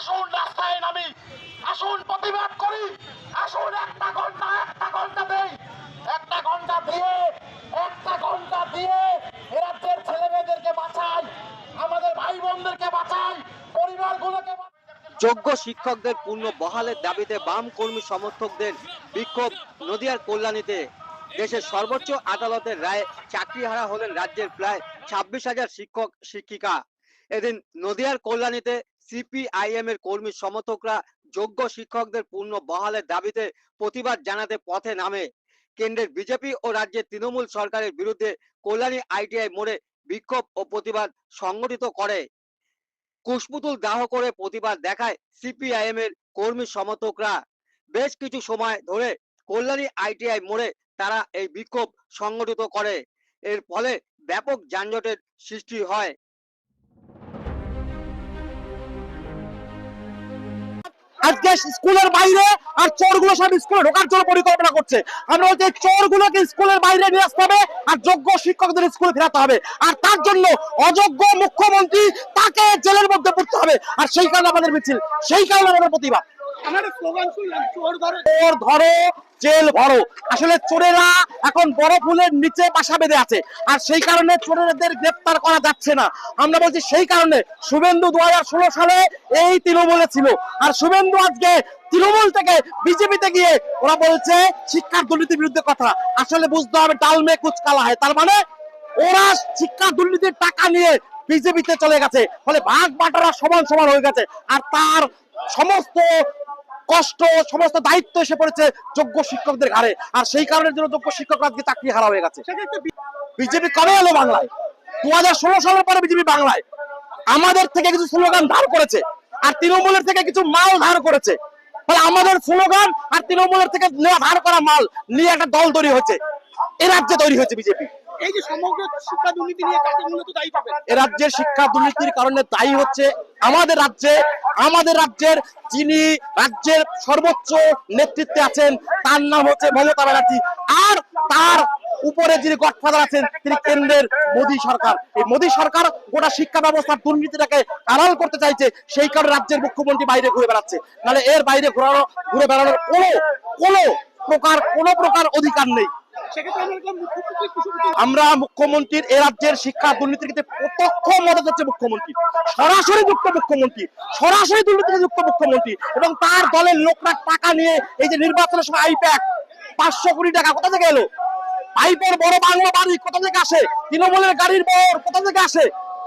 আসুন রাস্তায় নামি। আসুন প্রতিবাদ করি। আসুন একটা ঘণ্টা একটা ঘণ্টা দেই। একটা ঘণ্টা দিয়ে, একটা ঘণ্টা দিয়ে এ রাজ্যের ছেলে মেয়েদেরকে বাঁচাই, আমাদের ভাই বোনদেরকে বাঁচাই, পরিবারগুলোকে যোগ্য শিক্ষকদের পূর্ণ বহালের দাবিতে বাম কর্মী সমর্থকদের বিক্ষোভ নদিয়ার কল্যাণীতে। দেশের সর্বোচ্চ আদালতের রায়ে চাকরিহারা হলেন রাজ্যের প্রায় ছাব্বিশ হাজার শিক্ষক, শিক্ষিকা। এদিন নদিয়ার কল্যাণীতে সিপিআইএম এর কর্মী সমর্থকরা যোগ্য শিক্ষকদের পূর্ণ বহালের দাবিতে প্রতিবাদ জানাতে পথে নামে। কেন্দ্রের বিজেপি ও রাজ্যের তৃণমূল সরকারের বিরুদ্ধে কল্যাণী আইটিআই মোড়ে বিক্ষোভ ও প্রতিবাদ সংগঠিত করে। কুশপুতুল দাহ করে প্রতিবাদ দেখায় সিপিআইএম এর কর্মী সমর্থকরা। বেশ কিছু সময় ধরে কল্যাণী আইটিআই মোড়ে তারা এই বিক্ষোভ সংগঠিত করে। এর ফলে ব্যাপক যানজটের সৃষ্টি হয়। আজকে স্কুলের বাইরে আর চোরগুলো সব স্কুলে ঢোকার জন্য পরিকল্পনা করছে। আমরা বলছি চোরগুলোকে স্কুলের বাইরে নিয়ে আসতে হবে আর যোগ্য শিক্ষকদের স্কুলে ফেরাতে হবে। আর তার জন্য অযোগ্য মুখ্যমন্ত্রী তাকে জেলের মধ্যে পড়তে হবে। আর সেই কারণে আমাদের মিছিল, সেই কারণে আমাদের প্রতিবাদ। চোর ধরো। জেল ভরো। আসলে চোরেরা এখন বড় ফুলের নিচে বাসা বেঁধে আছে। আর সেই কারণে চোরেদের গ্রেপ্তার করা যাচ্ছে না। আমরা বলছি সেই কারণে শুভেন্দু দু সালে এই তৃণমূলে ছিল। আর শুভেন্দু আজকে তৃণমূল থেকে বিজেপিতে গিয়ে ওরা বলছে শিক্ষার দুর্নীতির বিরুদ্ধে কথা। আসলে বুঝতে হবে ডালমে কুচকালা হয়। তার মানে ওরা শিক্ষা দুর্নীতির টাকা নিয়ে বিজেপিতে চলে গেছে। ফলে ভাগ বাটারা সমান সমান হয়ে গেছে। আর তার সমস্ত কষ্ট সমস্ত দায়িত্ব এসে পড়েছে যোগ্য শিক্ষকদের ঘাড়ে। আর সেই কারণের জন্য যোগ্য শিক্ষকরা আজকে চাকরি হারা হয়ে গেছে। বিজেপি কবে এলো বাংলায়? দু হাজার ষোলো সালের পরে বিজেপি বাংলায়। আমাদের থেকে কিছু স্লোগান ধার করেছে আর তৃণমূলের থেকে কিছু মাল ধার করেছে। ফলে আমাদের স্লোগান আর তৃণমূলের থেকে নেওয়া ধার করা মাল নিয়ে একটা দল তৈরি হয়েছে। এ রাজ্যে তৈরি হয়েছে বিজেপি। এই যে সমগ্র শিক্ষা দুর্নীতি নিয়ে কাকে মূলত দায়ী পাবেন রাজ্যের শিক্ষা দুর্নীতির কারণে দায়ী হচ্ছে আমাদের রাজ্যে, আমাদের রাজ্যের যিনি রাজ্যের সর্বোচ্চ নেতৃত্বে আছেন, তার নাম হচ্ছে মমতা ব্যানার্জি। আর তার উপরে যিনি গডফাদার আছেন, তিনি কেন্দ্রের মোদী সরকার। এই মোদী সরকার গোটা শিক্ষা ব্যবস্থার দুর্নীতিটাকে আড়াল করতে চাইছে, সেই কারণে রাজ্যের মুখ্যমন্ত্রী বাইরে ঘুরে বেড়াচ্ছে। নাহলে এর বাইরে ঘোরানো, ঘুরে বেড়ানোর কোনো কোনো প্রকার কোনো প্রকার অধিকার নেই। আমরা মুখ্যমন্ত্রী মুখ্যমন্ত্রীর এ রাজ্যের শিক্ষা দুর্নীতিতে প্রত্যক্ষ মদত হচ্ছে মুখ্যমন্ত্রী। সরাসরি যুক্ত মুখ্যমন্ত্রী, সরাসরি দুর্নীতিতে যুক্ত মুখ্যমন্ত্রী এবং তার দলের লোকরা টাকা নিয়ে এই যে নির্বাচনের সময় আইপ্যাক, পাঁচশো কোটি টাকা কোথা থেকে এলো? পাইপের বড় বাংলা বাড়ি কোথা থেকে আসে? তৃণমূলের গাড়ির বর কোথা থেকে আসে?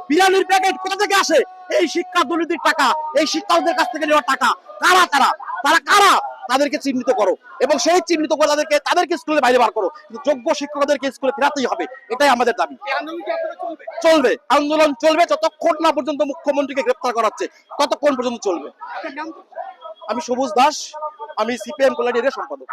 বিরিয়ানির প্যাকেট কোথা থেকে আসে? এই শিক্ষা দুর্নীতির টাকা, এই শিক্ষকদের কাছ থেকে নেওয়া টাকা, কারা তারা? তারা কারা? তাদেরকে চিহ্নিত করো এবং সেই চিহ্নিত করে তাদেরকে তাদেরকে স্কুলে বাইরে বার করো। কিন্তু যোগ্য শিক্ষকদেরকে স্কুলে ফেরাতেই হবে। এটাই আমাদের দাবি। চলবে? আন্দোলন চলবে যতক্ষণ না পর্যন্ত মুখ্যমন্ত্রীকে গ্রেপ্তার করাচ্ছে ততক্ষণ পর্যন্ত চলবে। আমি সবুজ দাস আমি সিপিএম কল্যাণী সম্পাদক।